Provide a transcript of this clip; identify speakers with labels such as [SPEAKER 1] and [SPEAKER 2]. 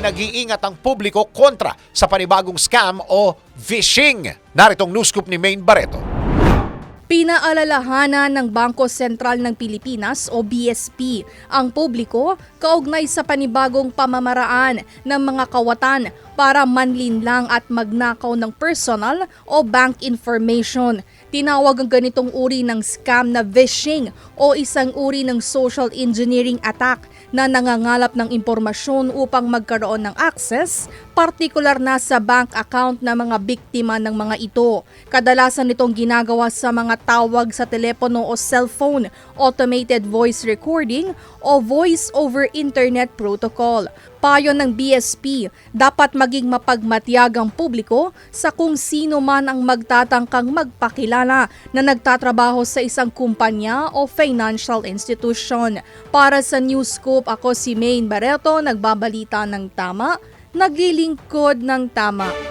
[SPEAKER 1] pinag-iingat ang publiko kontra sa panibagong scam o phishing. Naritong news scoop ni Maine Barreto.
[SPEAKER 2] Pinaalalahanan ng Bangko Sentral ng Pilipinas o BSP ang publiko kaugnay sa panibagong pamamaraan ng mga kawatan para manlinlang at magnakaw ng personal o bank information. Tinawag ang ganitong uri ng scam na phishing o isang uri ng social engineering attack na nangangalap ng impormasyon upang magkaroon ng access, partikular na sa bank account ng mga biktima ng mga ito. Kadalasan itong ginagawa sa mga tawag sa telepono o cellphone, automated voice recording o voice over internet protocol. Payo ng BSP, dapat maging mapagmatiyag ang publiko sa kung sino man ang magtatangkang magpakilala na nagtatrabaho sa isang kumpanya o financial institution. Para sa News Scoop, ako si Maine Barreto, nagbabalita ng tama, naglilingkod ng tama.